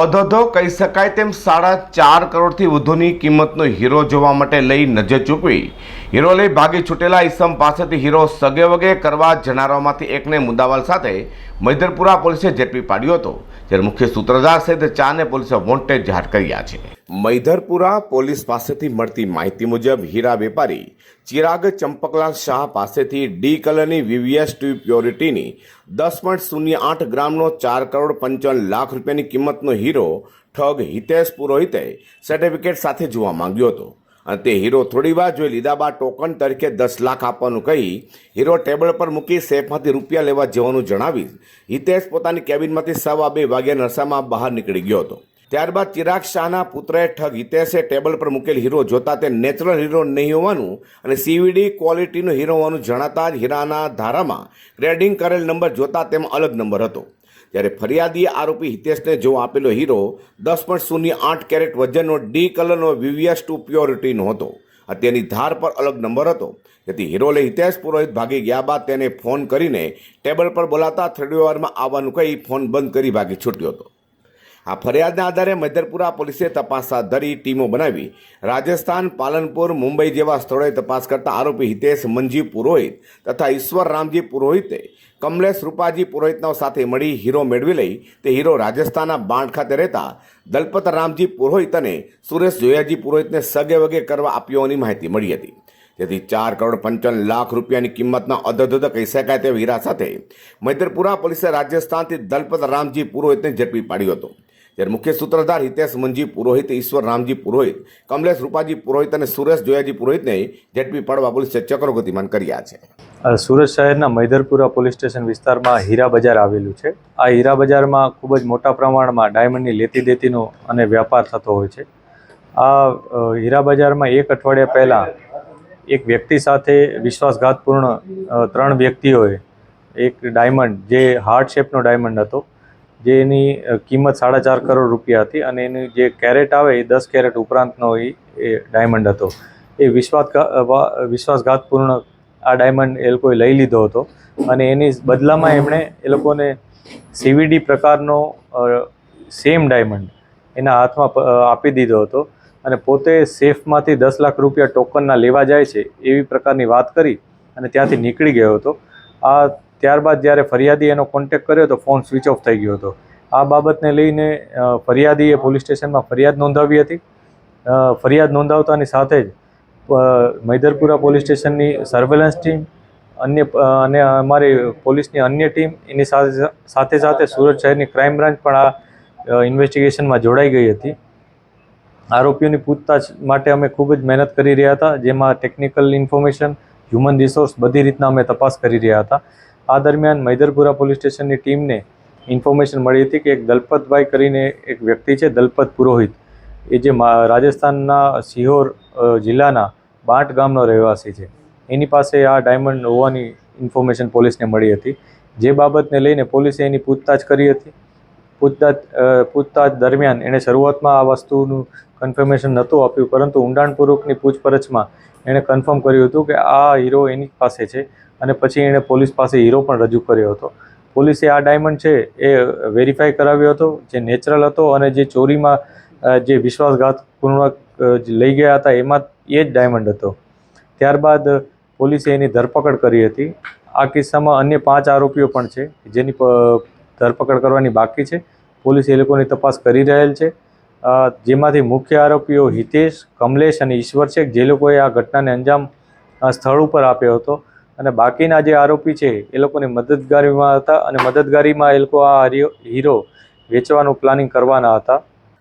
અધધો કહી શકાય તેમ સાડા ચાર કરોડથી વધુની કિંમતનો હીરો જોવા માટે લઈ નજર ચૂકવી. હીરો લઈ ભાગી છૂટેલા ઈસમ પાસેથી હીરો સગે વગે કરવા જનારાઓમાંથી એકને મુદ્દાવાલ સાથે મૈદરપુરા પોલીસે ઝડપી પાડ્યો હતો, જ્યારે મુખ્ય સૂત્રધાર સહિત ચારને પોલીસે વોન્ટેડ જાહેર કર્યા છે. મૈધરપુરા પોલીસ પાસેથી મળતી માહિતી મુજબ હીરા વેપારી ચિરાગ ચંપકલાલ શાહ પાસેથી ડી કલરની વીવીએસ ટુ પ્યોરિટીની દસ પોઈન્ટ શૂન્ય આઠ ગ્રામનો ચાર કરોડ પંચાવન લાખ રૂપિયાની કિંમતનો હીરો ઠગ હિતેશ પુરોહિતે સર્ટિફિકેટ સાથે જોવા માંગ્યો હતો. અને તે હીરો થોડી વાર જોઈ લીધા બાદ ટોકન તરીકે દસ લાખ આપવાનું કહી હીરો ટેબલ પર મૂકી સેફમાંથી રૂપિયા લેવા જવાનું જણાવી હિતેશ પોતાની કેબિનમાંથી સવા બે વાગ્યા નરસામાં બહાર નીકળી ગયો હતો. ત્યારબાદ ચિરાગ શાહના પુત્રએ ઠગ હિતેશે ટેબલ પર મૂકેલ હીરો જોતા તે નેચરલ હીરો નહીં હોવાનું અને સીવીડી ક્વોલિટીનો હીરો હોવાનું જણાતા જ હીરાના ધારામાં ગ્રેડિંગ કરેલ નંબર જોતા તેમાં અલગ નંબર હતો. ત્યારે ફરિયાદીએ આરોપી હિતેશને જો આપેલો હીરો દસ પોઈન્ટ શૂન્ય આઠ કેરેટ વજનનો ડી કલરનો વીવીએસ ટુ પ્યોરિટીનો હતો. તેની ધાર પર અલગ નંબર હતો. જેથી હિરોલે હિતેશ પુરોહિત ભાગી ગયા બાદ તેને ફોન કરીને ટેબલ પર બોલાતા થોડી વારમાં આવવાનું કહી ફોન બંધ કરી ભાગી છૂટ્યો હતો. આ ફરિયાદના આધારે મૈદરપુરા પોલીસે તપાસ હાથ ધરી, ટીમો બનાવી. રાજસ્થાન, પાલનપુર, મુંબઈ જેવા સ્થળોએ તપાસ કરતા આરોપી હિતેશ મંજી પુરોહિત તથા ઈશ્વર રામજી પુરોહિતે કમલેશ રૂપાજી પુરોહિતનો સાથે મળી હીરો મેળવી લઈ તે હીરો રાજસ્થાનના બાંડ ખાતે રહેતા દલપત રામજી પુરોહિત અને સુરેશ જોયાજી પુરોહિતને સગે વગે કરવા આપ્યો હોવાની માહિતી મળી હતી. જેથી ચાર કરોડ પંચાવન લાખ રૂપિયાની કિંમતના અધધધ કહી શકાય તેવા હીરા સાથે મૈદરપુરા પોલીસે રાજસ્થાનથી દલપત રામજી પુરોહિતને ઝડપી પાડ્યો હતો. જ્યારે મુખ્ય સૂત્રધાર હિતેશ મંજી પુરોહિત, ઈશ્વર રામજી પુરોહિત, કમલેશ રૂપાજી પુરોહિત અને સુરેશ જોયાજી પુરોહિતને ઝડપી પાડવા પોલીસે ચક્રો ગતિમાન કર્યા છે. સુરત શહેરના મૈદરપુરા પોલીસ સ્ટેશન વિસ્તારમાં હીરા બજાર આવેલું છે. આ હીરા બજારમાં ખૂબ જ મોટા પ્રમાણમાં ડાયમંડની લેતી દેતીનો અને વ્યાપાર થતો હોય છે. આ હીરા બજારમાં એક અઠવાડિયા પહેલાં એક વ્યક્તિ સાથે વિશ્વાસઘાતપૂર્ણ ત્રણ વ્યક્તિઓએ એક ડાયમંડ, જે હાર્ટ શેપનો ડાયમંડ હતો જેની એની કિંમત સાડા ચાર કરોડ રૂપિયા હતી અને એની જે કેરેટ આવે એ દસ કેરેટ ઉપરાંતનો એ ડાયમંડ હતો. એ વિશ્વાસઘા વિશ્વાસઘાતપૂર્ણ આ ડાયમંડ એ લોકોએ લઈ લીધો હતો અને એની બદલામાં એમણે એ લોકોને સીવીડી પ્રકારનો સેમ ડાયમંડ એના હાથમાં આપી દીધો હતો અને પોતે સેફમાંથી દસ લાખ રૂપિયા ટોકનના લેવા જાય છે એવી પ્રકારની વાત કરી અને ત્યાંથી નીકળી ગયો હતો. આ ત્યારબાદ જ્યારે ફરિયાદી એનો કોન્ટેક્ટ કર્યો તો ફોન સ્વિચ ઓફ થઈ ગયો હતો. આ બાબતને લઈને ફરિયાદીએ પોલીસ સ્ટેશનમાં ફરિયાદ નોંધાવી હતી. ફરિયાદ નોંધાવતાની સાથે જ મૈદરપુરા પોલીસ સ્ટેશનની સર્વેલન્સ ટીમ અન્ય અને અમારી પોલીસની અન્ય ટીમ એની સાથે સાથે સાથે સુરત શહેરની ક્રાઇમ બ્રાન્ચ પણ આ ઇન્વેસ્ટિગેશનમાં જોડાઈ ગઈ હતી. આરોપીઓની પૂછતાછ માટે અમે ખૂબ જ મહેનત કરી રહ્યા હતા, જેમાં ટેકનિકલ ઇન્ફોર્મેશન હ્યુમન રિસોર્સ બધી રીતના અમે તપાસ કરી રહ્યા હતા. આ દરમિયાન મૈદરપુરા પોલીસ સ્ટેશનની ટીમને ઇન્ફોર્મેશન મળી હતી કે એક દલપતભાઈ કરીને એક વ્યક્તિ છે, દલપત પુરોહિત. એ જે રાજસ્થાનના સિહોર જિલ્લાના બાંટ ગામનો રહેવાસી છે. એની પાસે આ ડાયમંડ હોવાની ઇન્ફોર્મેશન પોલીસને મળી હતી. જે બાબતને લઈને પોલીસે એની પૂછતાછ કરી હતી. પૂછતાછ પૂછતાછ દરમિયાન એણે શરૂઆતમાં આ વસ્તુનું કન્ફર્મેશન નહોતું આપ્યું, પરંતુ ઊંડાણપૂર્વકની પૂછપરછમાં એણે કન્ફર્મ કર્યું હતું કે આ હીરો એની પાસે છે અને પછી એણે પોલીસ પાસે હીરો પણ રજૂ કર્યો હતો. પોલીસે આ ડાયમંડ છે એ વેરીફાઈ કરાવ્યો હતો, જે નેચરલ હતો અને જે ચોરીમાં જે વિશ્વાસઘાતપૂર્વક લઈ ગયા હતા, એમાં એ જ ડાયમંડ હતો. ત્યારબાદ પોલીસે એની ધરપકડ કરી હતી. આ કિસ્સામાં અન્ય પાંચ આરોપીઓ પણ છે, જેની ધરપકડ કરવાની બાકી છે. પોલીસ એ લોકોની તપાસ કરી રહેલ છે. જેમાંથી મુખ્ય આરોપીઓ હિતેશ, કમલેશ અને ઈશ્વર છે. જે લોકોએ આ ઘટનાને અંજામ સ્થળ ઉપર આપ્યો હતો. અને બાકીના જે આરોપી છે, એ લોકોની મદદગારીમાં હતા અને મદદગારીમાં એ લોકો આ હીરો વેચવાનું પ્લાનિંગ કરવાના હતા.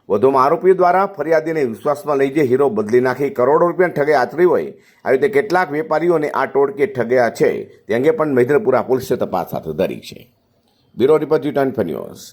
વધુમાં આરોપીઓ દ્વારા ફરિયાદીને વિશ્વાસમાં લઈ જે હીરો બદલી નાખી કરોડો રૂપિયા ઠગે આચરી હોય, આવી રીતે કેટલાક વેપારીઓને આ ટોળકે ઠગ્યા છે. તે અંગે પણ મૈદરપુરા પોલીસે તપાસ હાથ ધરી છે. Bureau report news.